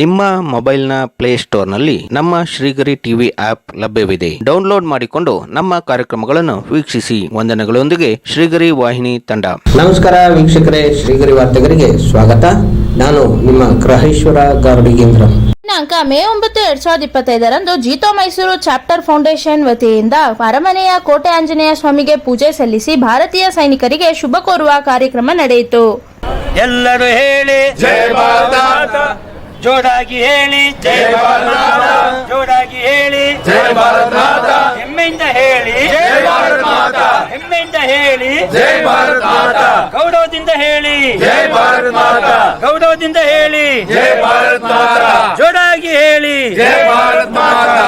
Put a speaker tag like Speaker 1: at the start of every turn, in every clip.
Speaker 1: ನಿಮ್ಮ ಮೊಬೈಲ್ನ ಪ್ಲೇಸ್ಟೋರ್ನಲ್ಲಿ ನಮ್ಮ ಶ್ರೀಗರಿ ಟಿವಿ ಆಪ್ ಲಭ್ಯವಿದೆ. ಡೌನ್ಲೋಡ್ ಮಾಡಿಕೊಂಡು ನಮ್ಮ ಕಾರ್ಯಕ್ರಮಗಳನ್ನು ವೀಕ್ಷಿಸಿ. ವಂದನೆಗಳೊಂದಿಗೆ ಶ್ರೀಗರಿ ವಾಹಿನಿ ತಂಡ.
Speaker 2: ನಮಸ್ಕಾರ ವೀಕ್ಷಕರೇ ಶ್ರೀಗರಿ ವಾರ್ತೆಗರಿಗೆ ಸ್ವಾಗತ. ನಾನು ನಿಮ್ಮ ಗ್ರಹೇಶ್ವರ ಗಾರ್ಡಿಗೇಂದ್ರ
Speaker 3: ದಿನಾಂಕ ಮೇ ಒಂಬತ್ತು ಎರಡ್ ಸಾವಿರದ ಇಪ್ಪತ್ತೈದರಂದು ಜೀತೋ ಮೈಸೂರು ಚಾಪ್ಟರ್ ಫೌಂಡೇಶನ್ ವತಿಯಿಂದ ಅರಮನೆಯ ಕೋಟೆ ಆಂಜನೇಯ ಸ್ವಾಮಿಗೆ ಪೂಜೆ ಸಲ್ಲಿಸಿ ಭಾರತೀಯ ಸೈನಿಕರಿಗೆ ಶುಭ ಕೋರುವ ಕಾರ್ಯಕ್ರಮ ನಡೆಯಿತು.
Speaker 4: ಎಲ್ಲರೂ ಹೇಳಿ ಜೋಡಾಗಿ ಹೇಳಿ ಜಯ ಭಾರತ ಮಾತಾ ಹೇಳಿ ಜಯ ಭಾರತ ಹೆಮ್ಮೆಯಿಂದ ಹೇಳಿ ಜಯ ಭಾರತ ಹೆಮ್ಮೆಯಿಂದ ಹೇಳಿ ಜಯ ಭಾರತ ಗೌರವದಿಂದ ಹೇಳಿ ಜಯ ಭಾರತ ಗೌರವದಿಂದ ಹೇಳಿ ಜಯ ಭಾರತ ಮಾತಾ ಹೇಳಿ ಜಯ ಭಾರತ ಮಾತಾ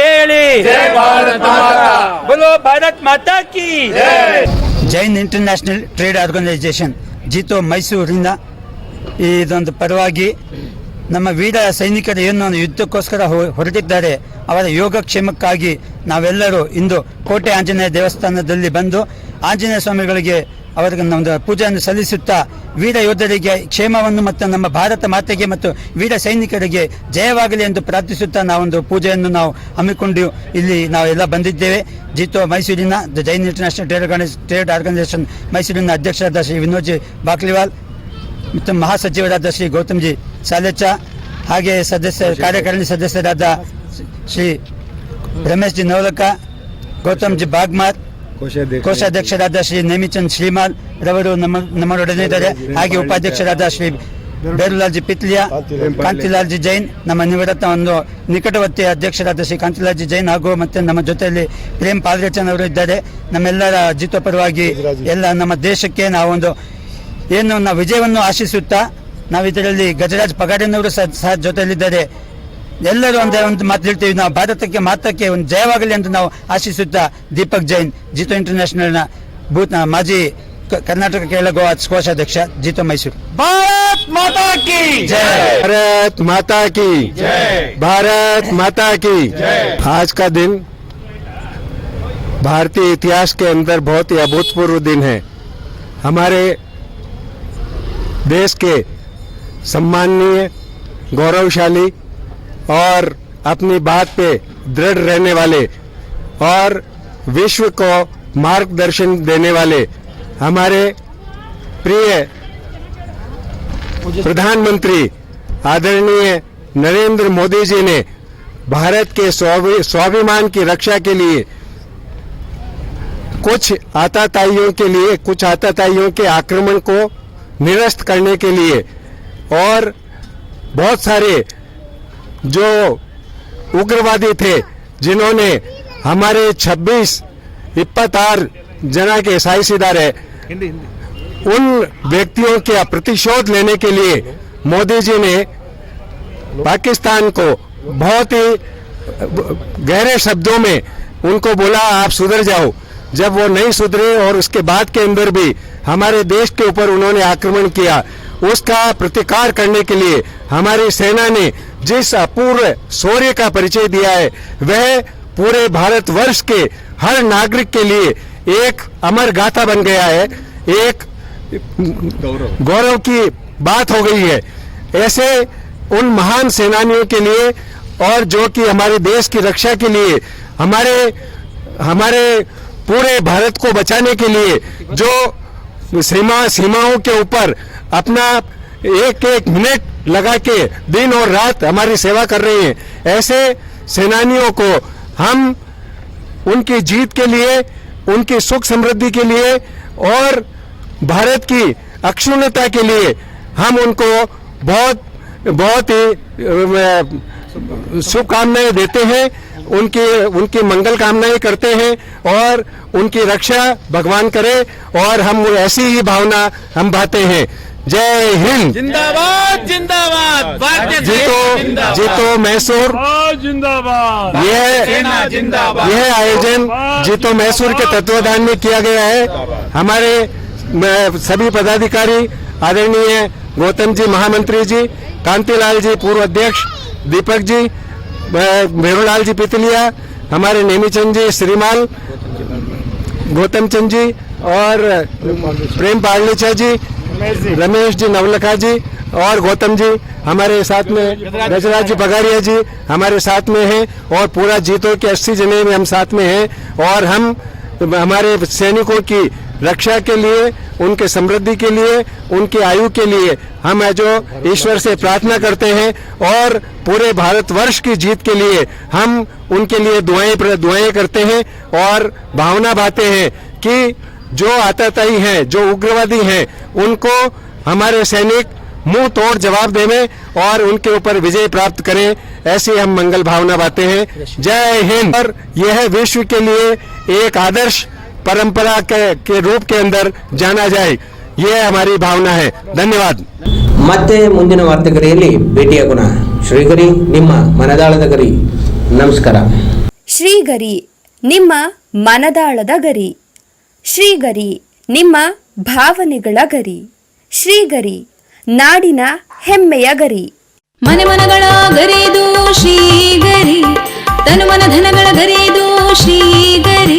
Speaker 4: ಹೇಳಿ ಜಯ ಭಾರತ ಮಾತಾ ಭಾರತ್ ಮಾತಾ ಕಿ Jain international trade organisation JITO ಮೈಸೂರಿನ ಇದೊಂದು ಪರವಾಗಿ ನಮ್ಮ ವೀರ ಸೈನಿಕರು ಏನು ಯುದ್ಧಕ್ಕೋಸ್ಕರ ಹೊರಟಿದ್ದಾರೆ, ಅವರ ಯೋಗಕ್ಷೇಮಕ್ಕಾಗಿ ನಾವೆಲ್ಲರೂ ಇಂದು ಕೋಟೆ ಆಂಜನೇಯ ದೇವಸ್ಥಾನದಲ್ಲಿ ಬಂದು ಆಂಜನೇಯ ಸ್ವಾಮಿಗಳಿಗೆ ಅವರಿಗೆ ಒಂದು ಪೂಜೆಯನ್ನು ಸಲ್ಲಿಸುತ್ತಾ ವೀರ ಯೋಧರಿಗೆ ಕ್ಷೇಮವನ್ನು ಮತ್ತು ನಮ್ಮ ಭಾರತ ಮಾತೆಗೆ ಮತ್ತು ವೀರ ಸೈನಿಕರಿಗೆ ಜಯವಾಗಲಿ ಎಂದು ಪ್ರಾರ್ಥಿಸುತ್ತಾ ನಾವೊಂದು ಪೂಜೆಯನ್ನು ನಾವು ಹಮ್ಮಿಕೊಂಡು ಇಲ್ಲಿ ನಾವೆಲ್ಲ ಬಂದಿದ್ದೇವೆ. ಜಿತೋ ಮೈಸೂರಿನ the Jain international trade organise, trade organisation ಮೈಸೂರಿನ ಅಧ್ಯಕ್ಷರಾದ ಶ್ರೀ ವಿನೋಜಿ ಬಾಕ್ಲಿವಾಲ್ ಮತ್ತು ಮಹಾಸಚಿವರಾದ ಶ್ರೀ ಗೌತಮ್ಜಿ ಸಾಲೆಚ ಹಾಗೆ ಸದಸ್ಯ ಕಾರ್ಯಕಾರಿಣಿ ಸದಸ್ಯರಾದ ಶ್ರೀ ರಮೇಶ್ ಜಿ ನವಲಕ ಗೌತಮ್ ಜಿ ಬಾಗ್ಮಾರ್ ಕೋಶಾಧ್ಯಕ್ಷರಾದ ಶ್ರೀ ನೇಮಿಚಂದ್ ಶ್ರೀಮಾಲ್ ರವರು ನಮ್ಮ ನಮ್ಮರೊಡನೆ ಇದ್ದಾರೆ. ಹಾಗೆ ಉಪಾಧ್ಯಕ್ಷರಾದ ಶ್ರೀ ಬೇರುಲಾಲ್ ಜಿ ಪಿತ್ಲಿಯಾ ಕಾಂತಿಲಾಲ್ ಜಿ. ಜೈನ್ ನಮ್ಮ ನಿವೃತ್ತ ಒಂದು ನಿಕಟವರ್ತಿ ಅಧ್ಯಕ್ಷರಾದ ಶ್ರೀ ಕಾಂತಿಲಾಲ್ ಜಿ ಜೈನ್ ಹಾಗೂ ಮತ್ತೆ ನಮ್ಮ ಜೊತೆಯಲ್ಲಿ ಪ್ರೇಮ್ ಪಾಲ್ರೇಚನ್ ಅವರು ಇದ್ದಾರೆ. ನಮ್ಮೆಲ್ಲರ ಜಿತ್ವ ಪರವಾಗಿ ಎಲ್ಲ ನಮ್ಮ ದೇಶಕ್ಕೆ ನಾವೊಂದು ಏನು ನಾವು ವಿಜಯವನ್ನು ಆಶಿಸುತ್ತಾ ನಾವು ಇದರಲ್ಲಿ ಗಜರಾಜ್ ಪಗಾಡಿನವರು ಸಹ ಸಹ ಜೊತೆಯಲ್ಲಿದ್ದಾರೆ ಎಲ್ಲರೂ ಒಂದೇ ಒಂದು ಮಾತು ಹೇಳ್ತೀವಿ ನಾವು ಭಾರತಕ್ಕೆ ಮಾತಕ್ಕೆ ಒಂದು ಜಯವಾಗಲಿ ಅಂತ ನಾವು ಆಶಿಸುತ್ತಾ ದೀಪಕ್ ಜೈನ್ ಜಿತೋ ಇಂಟರ್ನ್ಯಾಷನಲ್ನ ಬೂತ್ ಮಾಜಿ ಕ- ಕರ್ನಾಟಕ ಕೇರಳ ಗೋವಾ ಕೋಶಾಧ್ಯಕ್ಷ ಜಿತೋ ಮೈಸೂರು ಭಾರತ್ ಮಾತಾ ಕಿ ಜಯ
Speaker 5: भारत माता की भारत माता की आज का दिन भारतीय इतिहास के अंदर बहुत ही अभूतपूर्व दिन है हमारे देश के सम्माननीय, गौरवशाली और अपनी बात पे दृढ़ रहने वाले और विश्व को मार्गदर्शन देने वाले हमारे प्रिय प्रधानमंत्री आदरणीय नरेंद्र मोदी जी ने भारत के स्वाभिमान की रक्षा के लिए कुछ आताताइयों के लिए, कुछ आताताइयों के आक्रमण को निरस्त करने के लिए और बहुत सारे जो उग्रवादी थे जिन्होंने हमारे 26 इपतार जना के ईसाई सिदार है उन व्यक्तियों के प्रतिशोध लेने के लिए मोदी जी ने पाकिस्तान को बहुत ही गहरे शब्दों में उनको बोला आप सुधर जाओ। जब वो नहीं सुधरे और उसके बाद के अंदर भी हमारे देश के ऊपर उन्होंने आक्रमण किया उसका प्रतिकार करने के लिए हमारी सेना ने जिस अपूर्व शौर्य का परिचय दिया है वह पूरे भारत वर्ष के हर नागरिक के लिए एक अमर गाथा बन गया है। एक गौरव की बात हो गई है। ऐसे उन महान सेनानियों के लिए और जो कि हमारे देश की रक्षा के लिए हमारे हमारे पूरे भारत को बचाने के लिए जो सीमा, सीमाओं के ऊपर अपना एक एक मिनट लगा के दिन और रात हमारी सेवा कर रहे हैं। ऐसे सेनानियों को हम उनकी जीत के लिए, उनकी सुख समृद्धि के लिए और भारत की अक्षुण्णता के लिए हम उनको बहुत बहुत ही शुभकामनाएँ देते हैं उनकी उनकी मंगल कामनाएँ करते हैं और उनकी रक्षा भगवान करे और हम ऐसी ही भावना हम बाते हैं। जय हिंद।
Speaker 4: जिंदाबाद जिंदाबाद।
Speaker 5: जीतो जीतो मैसूर। जिंदाबाद। यह यह आयोजन जीतो मैसूर के तत्वाधान में किया गया है। हमारे सभी पदाधिकारी आदरणीय गौतम जी, महामंत्री जी, कांतिलाल जी, पूर्व अध्यक्ष, दीपक जी भेरूलाल जी, पितलिया, हमारे नेमीचंद जी, श्रीमाल, गौतम चंद जी और प्रेम पार्लेचा जी, रमेश जी, नवलखा जी और गौतम जी, हमारे साथ में गजराज जी बगारिया जी, हमारे साथ में हैं और पूरा जीतो के अस्सी जने में हम साथ में हैं और हम, हमारे सैनिकों की रक्षा के लिए, उनके समृद्धि के लिए, उनकी आयु के लिए हम जो ईश्वर से प्रार्थना करते हैं और पूरे भारतवर्ष की जीत के लिए हम उनके लिए दुआएँ दुआएँ करते हैं और भावना बातें हैं कि जो आतताई हैं, जो उग्रवादी हैं, उनको हमारे सैनिक मुँह तोड़ जवाब देवे और उनके ऊपर विजय प्राप्त करें, ऐसी हम मंगल भावना बातें हैं। जय हिंद। और यह विश्व के लिए एक आदर्श परंपरा के, के रूप के अंदर जाना जाए ये हमारी भावना है धन्यवाद
Speaker 2: ಮತ್ತೆ ಮುಂದಿನ ವಾರ್ತೆಗರಿಯಲ್ಲಿ ಭೇಟಿಯಾಗೋಣ ಶ್ರೀಗರಿ ನಿಮ್ಮ ಮನದಾಳದ ಗರಿ ನಮಸ್ಕಾರ
Speaker 6: ಶ್ರೀಗರಿ ನಿಮ್ಮ ಮನದಾಳದ ಗರಿ ಶ್ರೀಗರಿ ನಿಮ್ಮ ಭಾವನೆಗಳ ಗರಿ ಶ್ರೀಗರಿ ನಾಡಿನ ಹೆಮ್ಮೆಯ ಗರಿ
Speaker 7: ಮನೆ ಮನಗಳ ಗರಿದು ಶ್ರೀಗರಿ ತನು ಮನ ಧನಗಳ ಗರಿದು ಶ್ರೀಗರಿ